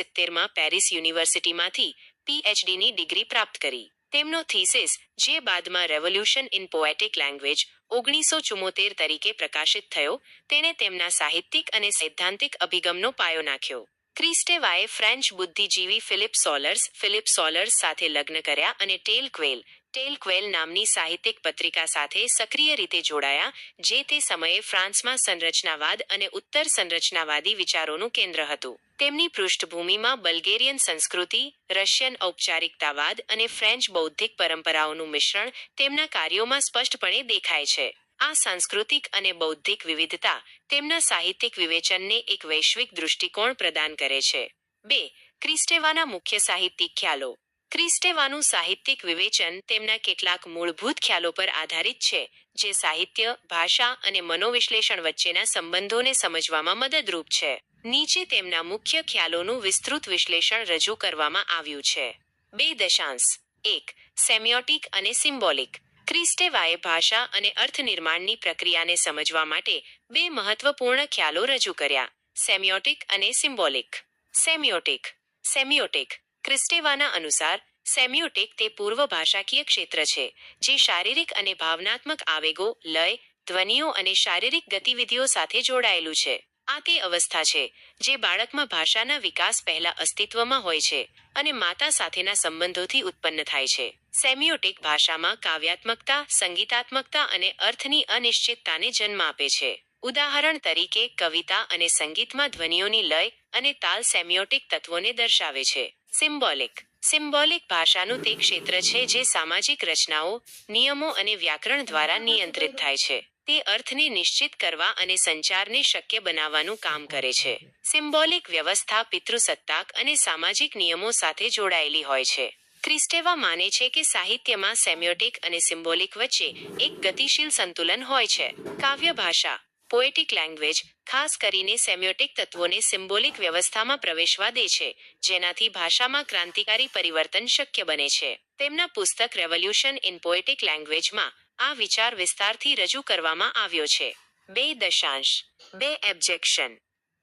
સિત્તેરમાં Paris યુનિવર્સિટીમાંથી પીએચડીની degree પ્રાપ્ત કરી. તેમનો થીસિસ, જે બાદમાં રેવોલ્યુશન ઇન પોએટિક લેંગ્વેજ ઓગણીસો ચુમ્મોતેર તરીકે પ્રકાશિત થયો તેને તેમના સાહિત્યિક અને સૈદ્ધાંતિક અભિગમનો પાયો નાખ્યો. ક્રિસ્ટેવાએ ફ્રેન્ચ બુદ્ધિજીવી ફિલિપ સોલર્સ ફિલિપ સોલર્સ સાથે લગ્ન કર્યા અને ટેલ ક્વેલ ટેલ ક્વેલ નામની સાહિત્યિક પત્રિકા સાથે સક્રિય રીતે જોડાયા, જે તે સમયે ફ્રાન્સમાં સંરચનાવાદ અને ઉત્તર સંરચનાવાદી વિચારોનું કેન્દ્ર હતું. તેમની પૃષ્ઠભૂમિમાં બલ્ગેરિયન સંસ્કૃતિ, રશિયન ઔપચારિકતાવાદ અને ફ્રેન્ચ બૌદ્ધિક પરંપરાઓનું મિશ્રણ તેમના કાર્યોમાં સ્પષ્ટપણે દેખાય છે. આ સાંસ્કૃતિક અને બૌદ્ધિક વિવિધતા તેમના સાહિત્યિક વિવેચનને એક વૈશ્વિક દૃષ્ટિકોણ પ્રદાન કરે છે. બે, ક્રિસ્ટેવાના મુખ્ય સાહિત્યિક ખ્યાલો. ક્રિસ્ટેવાનું સાહિત્યિક વિવેચન તેમના કેટલાક મૂળભૂત ખ્યાલો પર આધારિત છે, જે સાહિત્ય, ભાષા અને મનોવિશ્લેષણ વચ્ચેના સંબંધોને સમજવામાં મદદરૂપ છે. નીચે તેમના મુખ્ય ખ્યાલોનું વિસ્તૃત વિશ્લેષણ રજૂ કરવામાં આવ્યું છે. બે દશાંશ. એક. સેમિયોટિક અને સિમ્બોલિક. ક્રિસ્ટેવાએ ભાષા અને અર્થનિર્માણની પ્રક્રિયાને સમજવા માટે બે મહત્વપૂર્ણ ખ્યાલો રજૂ કર્યા, સેમિયોટિક અને સિમ્બોલિક. સેમિયોટિક. સેમિયોટિક. ક્રિસ્ટેવાના અનુસાર, સેમ્યુટિક તે પૂર્વ ભાષાકીય ક્ષેત્ર છે, જે શારીરિક અને ભાવનાત્મક આવેગો, લય, ધ્વનિઓ અને શારીરિક ગતિવિધિઓ સાથે જોડાયેલું છે. આ તે અવસ્થા છે, જે બાળકમાં ભાષાના વિકાસ પહેલા અસ્તિત્વમાં હોય છે અને માતા સાથેના સંબંધોથી ઉત્પન્ન થાય છે. સેમિયોટિક ભાષામાં કાવ્યાત્મકતા, સંગીતાત્મકતા અને અર્થની અનિશ્ચિતતાને જન્મ આપે છે. ઉદાહરણ તરીકે, કવિતા અને સંગીતમાં ધ્વનિઓની લય અને તાલ સેમિયોટિક તત્વોને દર્શાવે છે. સિમ્બોલિક સિમ્બોલિક ભાષાનું તે ક્ષેત્ર છે જે સામાજિક રચનાઓ, નિયમો અને વ્યાકરણ દ્વારા નિયંત્રિત થાય છે. તે અર્થને નિશ્ચિત કરવા અને સંચારને શક્ય બનાવવાનું કામ કરે છે. સિમ્બોલિક વ્યવસ્થા પિતૃસત્તાક અને સામાજિક નિયમો સાથે જોડાયેલી હોય છે. ક્રિસ્ટેવા માને છે કે સાહિત્યમાં સેમ્યોટિક અને સિમ્બોલિક વચ્ચે એક ગતિશીલ સંતુલન હોય છે. કાવ્ય ભાષા. પોએટિક લેંગ્વેજ, ખાસ કરીને સેમ્યોટિક તત્વોને સિમ્બોલિક વ્યવસ્થામાં પ્રવેશવા દે છે, જેનાથી ભાષામાં ક્રાંતિકારી પરિવર્તન શક્ય બને છે. તેમના પુસ્તક રેવોલ્યુશન ઇન પોએટિક લેંગ્વેજમાં આ વિચાર વિસ્તારથી રજૂ કરવામાં આવ્યો છે. બે દશાંશ, બે એબ્જેક્શન.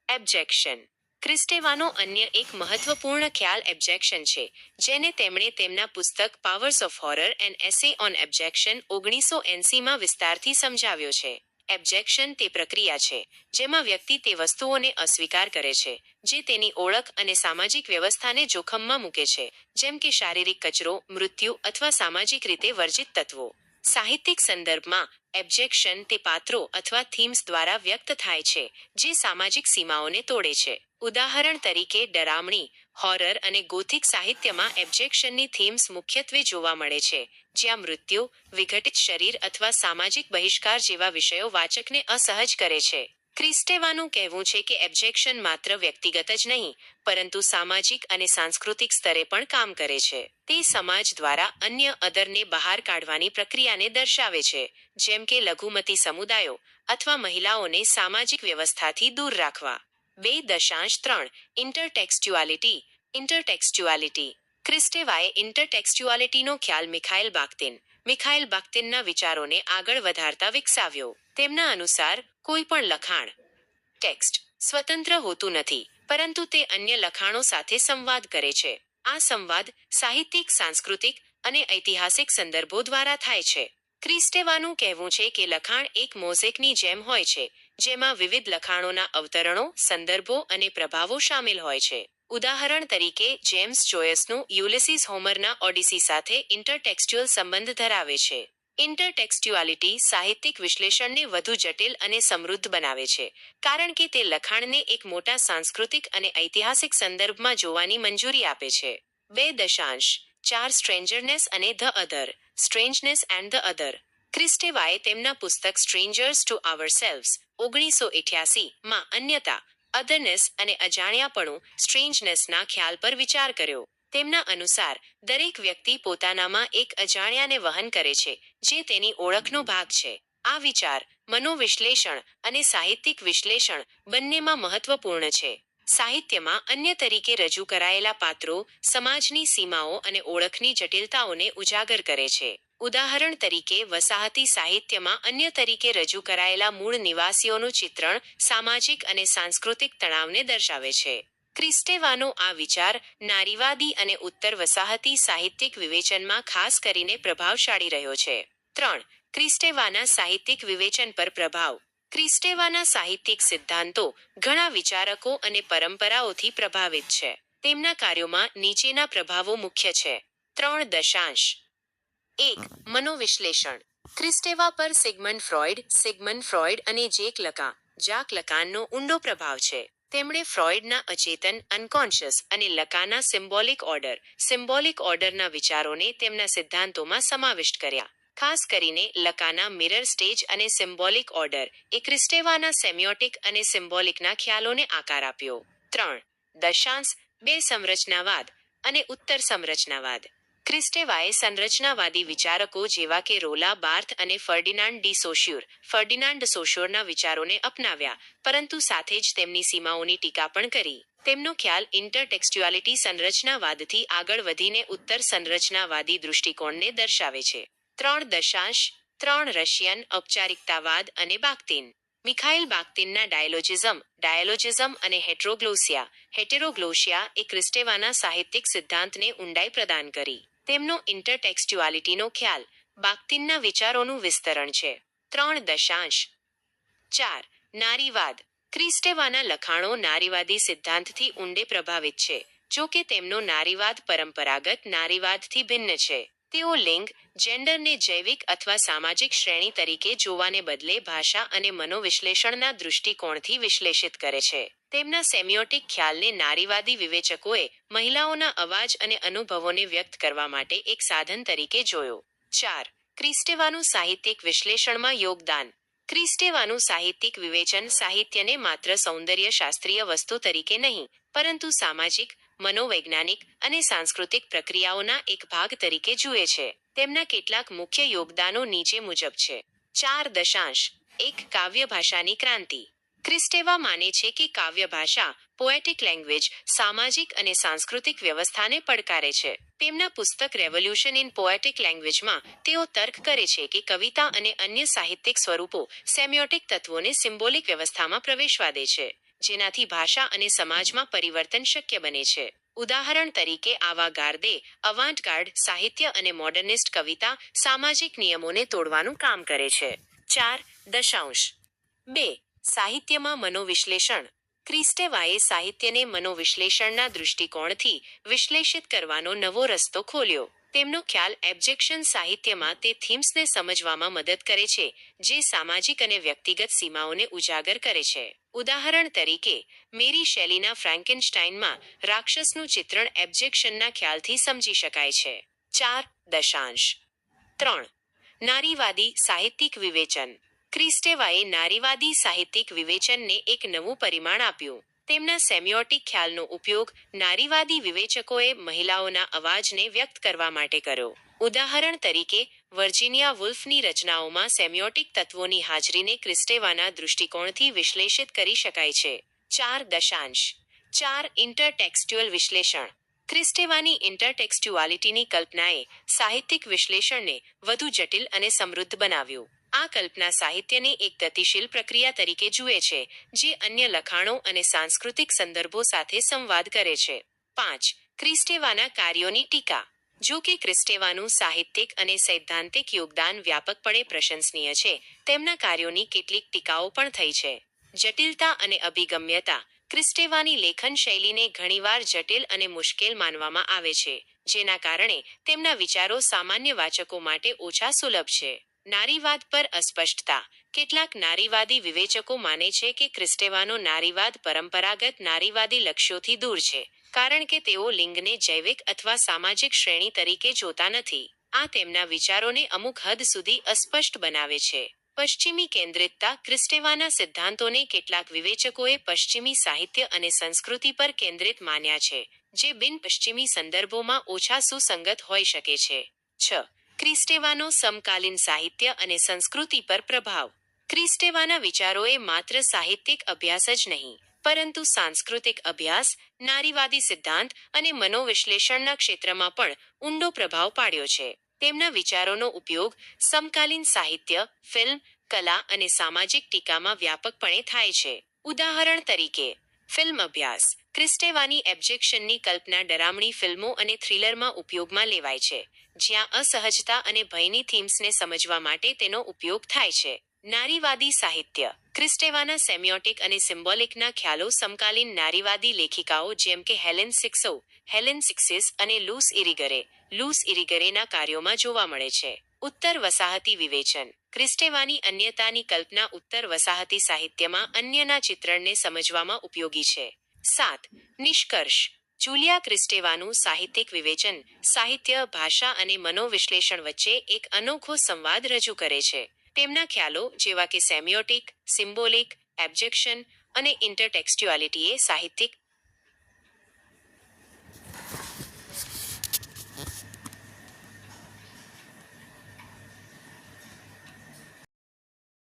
એબ્જેક્શન. ક્રિસ્ટેવાનો અન્ય એક મહત્વપૂર્ણ ખ્યાલ એબ્જેક્શન છે, જેને તેમણે તેમના પુસ્તક Powers of Horror and Essay on Abjection ઓગણીસો એંસીમાં વિસ્તારથી સમજાવ્યો છે. એબ્જેક્શન તે પ્રક્રિયા છે, જેમાં વ્યક્તિ તે વસ્તુઓને અસ્વીકાર કરે છે, જે તેની ઓળખ અને સામાજિક વ્યવસ્થાને જોખમમાં મૂકે છે, જેમ કે શારીરિક કચરો, મૃત્યુ અથવા સામાજિક રીતે વર્જિત તત્વો. સાહિત્યિક સંદર્ભમાં એબ્જેક્શન તે પાત્રો અથવા થીમ્સ દ્વારા વ્યક્ત થાય છે, જે સામાજિક સીમાઓને તોડે છે. ઉદાહરણ તરીકે, ડરામણી હોરર અને ગોથિક સાહિત્યમાં એબ્જેક્શનની થીમ્સ મુખ્યત્વે જોવા મળે છે, જ્યાં મૃત્યુ, વિઘટિત શરીર અથવા સામાજિક બહિષ્કાર જેવા વિષયો વાચકને અસહજ કરે છે. ક્રિસ્ટેવાનું કહેવું છે કે એબ્જેક્શન માત્ર વ્યક્તિગત જ નહીં, પરંતુ સામાજિક અને સાંસ્કૃતિક સ્તરે પણ કામ કરે છે. તે સમાજ દ્વારા અન્ય અદરને બહાર કાઢવાની પ્રક્રિયાને દર્શાવે છે જેમ કે લઘુમતી સમુદાયો અથવા મહિલાઓને સામાજિક વ્યવસ્થાથી દૂર રાખવા. બે દશાંશ ત્રણ ઇન્ટરટેક્સ્ચ્યુઆલિટી ઇન્ટરટેક્સ્ચ્યુઆલિટી ક્રિસ્ટેવાએ ઇન્ટરટેક્સ્ચ્યુઆલિટીનો ખ્યાલ મિખાઇલ બાક્તિન મિખાઇલ બાક્તિનના વિચારોને આગળ વધારતા વિકસાવ્યો. તેમના અનુસાર, કોઈ પણ લખાણ ટેક્સ્ટ સ્વતંત્ર હોતું નથી, પરંતુ તે અન્ય લખાણો સાથે સંવાદ કરે છે. આ સંવાદ સાહિત્યિક, સાંસ્કૃતિક અને ઐતિહાસિક સંદર્ભો દ્વારા થાય છે. ક્રિસ્ટેવાનું કહેવું છે કે લખાણ એક મોઝેકની જેમ હોય છે, જેમાં વિવિધ લખાણોના અવતરણો, સંદર્ભો અને પ્રભાવો શામેલ હોય છે. ઉદાહરણ તરીકે, જેમ્સ જોયસનું યુલિસિસ હોમરના ઓડિસી સાથે ઇન્ટરટેક્સ્ચ્યુઅલ સંબંધ ધરાવે છે. ઇન્ટરટેક્સ્ચ્યુઆલિટી સાહિત્યિક વિશ્લેષણને વધુ જટિલ અને સમૃદ્ધ બનાવે છે, કારણ કે તે લખાણને એક મોટા સાંસ્કૃતિક અને ઐતિહાસિક સંદર્ભમાં જોવાની મંજૂરી આપે છે. બે દશાંશ, ચાર સ્ટ્રેન્જરનેસ અને the other. Strangeness and the other ક્રિસ્ટેવાએ તેમના પુસ્તક સ્ટ્રેન્જર્સ ટુ આવર સેલ્વ્સ ઓગણીસો માં અન્યતા અધરનેસ અને અજાણ્યાપણું સ્ટ્રેન્જનેસના ખ્યાલ પર વિચાર કર્યો. તેમના અનુસાર, દરેક વ્યક્તિ પોતાનામાં એક અજાણ્યાને વહન કરે છે, જે તેની ઓળખનો ભાગ છે. આ વિચાર મનોવિશ્લેષણ અને સાહિત્યિક વિશ્લેષણ બંનેમાં મહત્વપૂર્ણ છે. સાહિત્યમાં અન્ય તરીકે રજૂ કરાયેલા પાત્રો સમાજની સીમાઓ અને ઓળખની જટિલતાઓને ઉજાગર કરે છે. ઉદાહરણ તરીકે, વસાહતી સાહિત્યમાં અન્ય તરીકે રજૂ કરાયેલા મૂળ નિવાસીઓનું ચિત્રણ સામાજિક અને સાંસ્કૃતિક તણાવને દર્શાવે છે. ક્રિસ્ટેવાનો આ વિચાર નારીવાદી અને ઉત્તર વસાહતી સાહિત્યિક વિવેચનમાં ખાસ કરીને પ્રભાવશાળી રહ્યો છે. ત્રણ ક્રિસ્ટેવાના સાહિત્યિક વિવેચન પર પ્રભાવ. ક્રિસ્ટેવાના સાહિત્યિક સિદ્ધાંતો ઘણા વિચારકો અને પરંપરાઓથી પ્રભાવિત છે. તેમના કાર્યોમાં નીચેના પ્રભાવો મુખ્ય છે. ત્રણ દશાંશ. એક, મનોવિશ્લેષણ. ક્રિસ્ટેવા પર સિગમન્ડ ફ્રોઇડ સિગમન્ડ ફ્રોઇડ અને જેક લકા, જાક લકાનનો ઊંડો પ્રભાવ છે. તેમણે ફ્રોઇડના અચેતન, અનકોન્શિયસ અને લકાના સિમ્બોલિક ઓર્ડર, સિમ્બોલિક ઓર્ડરના વિચારોને તેમના સિદ્ધાંતોમાં સમાવિષ્ટ કર્યા. ખાસ કરીને લકાના મિરર સ્ટેજ અને સિમ્બોલિક ઓર્ડર. એ ક્રિસ્ટેવાના સેમિયોટિક અને સિમ્બોલિકના ખ્યાલોને આકાર આપ્યો. ત્રણ, દશાંશ, બે સંરચનાવાદ અને ઉત્તર સંરચનાવાદ. ક્રિસ્ટેવાએ સંરચનાવાદી વિચારકો જેવા કે રોલા બાર્થ અને ફર્ડિનાન્ડ ડી સોશ્યુર, ફર્ડિનાન્ડ સોશ્યોરના વિચારોને અપનાવ્યા, પરંતુ સાથે જ તેમની સીમાઓની ટીકા પણ કરી. તેમનો ખ્યાલ ઇન્ટરટેક્સ્ચ્યુઆલિટી સંરચનાવાદથી આગળ વધીને ઉત્તર સંરચનાવાદી દૃષ્ટિકોણને દર્શાવે છે. ત્રણ દશાંશ, ત્રણ રશિયન, ઔપચારિકતાવાદ અને બાક્તિન. મિખાઇલ બાક્તિનના ડાયલોજિઝમ ડાયલોજિઝમ અને હેટ્રોગ્લોસિયા. હેટેરોગ્લોશિયા એ ક્રિસ્ટેવાના સાહિત્યિક સિદ્ધાંતને ઊંડાઈ પ્રદાન કરી. તેમનો ઇન્ટરટેક્સ્ચ્યુઆલિટીનો ખ્યાલ બાક્તિનના વિચારોનું વિસ્તરણ છે. ત્રણ દશાંશ. ચાર. નારીવાદ. ક્રિસ્ટેવાના લખાણો નારીવાદી સિદ્ધાંતથી ઊંડે પ્રભાવિત છે જો કે તેમનો નારીવાદ પરંપરાગત નારીવાદથી ભિન્ન છે. તેઓ લિંગ, જેન્ડરને જૈવિક અથવા સામાજિક શ્રેણી તરીકે જોવાને બદલે ભાષા અને મનોવિશ્લેષણના દૃષ્ટિકોણથી વિશ્લેષિત કરે છે. તેમના સેમિયોટિક ખ્યાલને નારીવાદી વિવેચકોએ મહિલાઓના અવાજ અને અનુભવોને વ્યક્ત કરવા માટે એક સાધન તરીકે જોયો. ચાર ક્રિસ્ટેવાનું સાહિત્યિક વિશ્લેષણમાં યોગદાન. ક્રિસ્ટેવાનું સાહિત્યિક વિવેચન સાહિત્યને માત્ર સૌંદર્ય શાસ્ત્રીય વસ્તુ તરીકે નહીં, પરંતુ સામાજિક મનોવૈજ્ઞાનિક અને સાંસ્કૃતિક પ્રક્રિયાઓના એક ભાગ તરીકે જુએ છે. તેમના કેટલાક મુખ્ય યોગદાનો નીચે મુજબ છે. ચાર દશાંશ, એક કાવ્ય ભાષાની ક્રાંતિ. ક્રિસ્ટેવા માને છે કે કાવ્ય ભાષા પોએટિક લેંગ્વેજ સામાજિક અને સાંસ્કૃતિક વ્યવસ્થાને પડકારે છે. તેમના પુસ્તક રેવોલ્યુશન ઇન પોએટિક લેંગ્વેજમાં તેઓ તર્ક કરે છે કે કવિતા અને અન્ય સાહિત્યિક સ્વરૂપો સેમિયોટિક તત્વોને સિમ્બોલિક વ્યવસ્થામાં પ્રવેશવા દે છે. જેનાથી ભાષા અને સમાજમાં પરિવર્તન શક્ય બને છે. ઉદાહરણ તરીકે, આવા ગાર્દે અવાન્ટ ગાર્ડ સાહિત્ય અને મોડર્નિસ્ટ કવિતા સામાજિક નિયમોને તોડવાનું કામ કરે છે. ચાર, દશાંશ. બે, સાહિત્યમાં મનોવિશ્લેષણ. ક્રિસ્ટેવાએ સાહિત્યને મનોવિશ્લેષણના દૃષ્ટિકોણથી વિશ્લેષિત કરવાનો નવો રસ્તો ખોલ્યો. તેમનો ખ્યાલ એબ્જેક્શન સાહિત્યમાં તે થીમ્સને સમજવામાં મદદ કરે છે, જે સામાજિક અને વ્યક્તિગત સીમાઓને ઉજાગર કરે છે. ઉદાહરણ તરીકે, મેરી શૈલીના ફ્રેન્કેનસ્ટાઇનમાં રાક્ષસનું ચિત્રણ એબ્જેક્શનના ખ્યાલથી સમજી શકાય છે. ચાર દશાંશ. ત્રણ. નારીવાદી સાહિત્યિક વિવેચન. ક્રિસ્ટેવાએ નારીવાદી સાહિત્યિક વિવેચનને એક નવું પરિમાણ આપ્યું. તેમના સેમિયોટિક ખ્યાલનો ઉપયોગ નારીવાદી વિવેચકોએ મહિલાઓના અવાજને વ્યક્ત કરવા માટે કર્યો. ઉદાહરણ તરીકે, વર્જિનિયા વુલ્ફની રચનાઓમાં સેમિયોટિક તત્વોની હાજરીને ક્રિસ્ટેવાના દૃષ્ટિકોણથી વિશ્લેષિત કરી શકાય છે. ચાર દશાંશ. ચાર ઇન્ટરટેક્સ્ટ્યુઅલ વિશ્લેષણ. ક્રિસ્ટેવાની ઇન્ટરટેક્સ્ટ્યુઆલિટીની કલ્પનાએ સાહિત્યિક વિશ્લેષણને વધુ જટિલ અને સમૃદ્ધ બનાવ્યું. આ કલ્પના સાહિત્યને એક ગતિશીલ પ્રક્રિયા તરીકે જુએ છે, જે અન્ય લખાણો અને સાંસ્કૃતિક સંદર્ભો સાથે સંવાદ કરે છે. પાંચ, ક્રિસ્ટેવાના કાર્યોની ટીકા. જો કે ક્રિસ્ટેવાનું સાહિત્યિક અને સૈદ્ધાંતિક યોગદાન વ્યાપકપણે પ્રશંસનીય છે, તેમના કાર્યોની કેટલીક ટીકાઓ પણ થઈ છે. જટિલતા અને અભિગમ્યતા. ક્રિસ્ટેવાની લેખન શૈલીને ઘણીવાર જટિલ અને મુશ્કેલ માનવામાં આવે છે, જેના કારણે તેમના વિચારો સામાન્ય વાચકો માટે ઓછા સુલભ છે. નારીવાદ પર અસ્પષ્ટતા. કેટલાક નારીવાદી વિવેચકો માને છે કે ક્રિસ્ટેવાનો નારીવાદ પરંપરાગત નારીવાદી લક્ષ્યોથી દૂર છે, કારણ કે તેઓ લિંગને જૈવિક અથવા સામાજિક શ્રેણી તરીકે જોતા નથી. આ તેમના વિચારોને અમુક હદ સુધી અસ્પષ્ટ બનાવે છે. પશ્ચિમી કેન્દ્રિતતા ક્રિસ્ટેવાના સિદ્ધાંતોને કેટલાક વિવેચકોએ પશ્ચિમી સાહિત્ય અને સંસ્કૃતિ પર કેન્દ્રિત માન્યા છે, જે બિન પશ્ચિમી સંદર્ભોમાં ઓછા સુસંગત હોઈ શકે છે. છ. ક્રિસ્ટેવાનો સમકાલીન સાહિત્ય અને સંસ્કૃતિ પર પ્રભાવ. ક્રિસ્ટેવાના વિચારોએ માત્ર સાહિત્યિક અભ્યાસ જ નહીં, પરંતુ સાંસ્કૃતિક અભ્યાસ, નારીવાદી સિદ્ધાંત અને મનોવિશ્લેષણના ક્ષેત્રમાં પણ ઊંડો પ્રભાવ પાડ્યો છે. તેમના વિચારોનો ઉપયોગ સમકાલીન સાહિત્ય, ફિલ્મ, કલા અને સામાજિક ટીકામાં વ્યાપકપણે થાય છે. ઉદાહરણ તરીકે, ફિલ્મ અભ્યાસ. ક્રિસ્ટેવાની એબ્જેક્શનની કલ્પના ડરામણી ફિલ્મો અને થ્રિલરમાં ઉપયોગમાં લેવાય છે. જ્યાં અસહજતા અને ભયની થીમ્સને સમજવા માટે તેનો ઉપયોગ થાય છે. નારીવાદી સાહિત્ય. ક્રિસ્ટેવાના સેમિયોટિક અને સિમ્બોલિકના ખ્યાલો સમકાલીન નારીવાદી લેખિકાઓ જેમ કે હેલેન સિક્સો હેલેન સિક્સિસ અને લૂસ ઇરિગરે, લૂસ ઇરિગરેના કાર્યોમાં જોવા મળે છે. ઉત્તર વસાહતી વિવેચન. ક્રિસ્ટેવાની અન્યતાની કલ્પના ઉત્તર વસાહતી સાહિત્યમાં અન્યના ચિત્રણને સમજવામાં ઉપયોગી છે. સાત. નિષ્કર્ષ. જુલિયા ક્રિસ્ટેવાનું સાહિત્યિક વિવેચન, સાહિત્ય, ભાષા અને મનોવિશ્લેષણ વચ્ચે એક અનોખો સંવાદ રજૂ કરે છે. તેમના ખ્યાલો જેવા કે સેમિયોટિક, સિમ્બોલિક, એબ્જેક્શન અને ઇન્ટરટેક્સ્ટ્યુઆલિટીએ સાહિત્યિક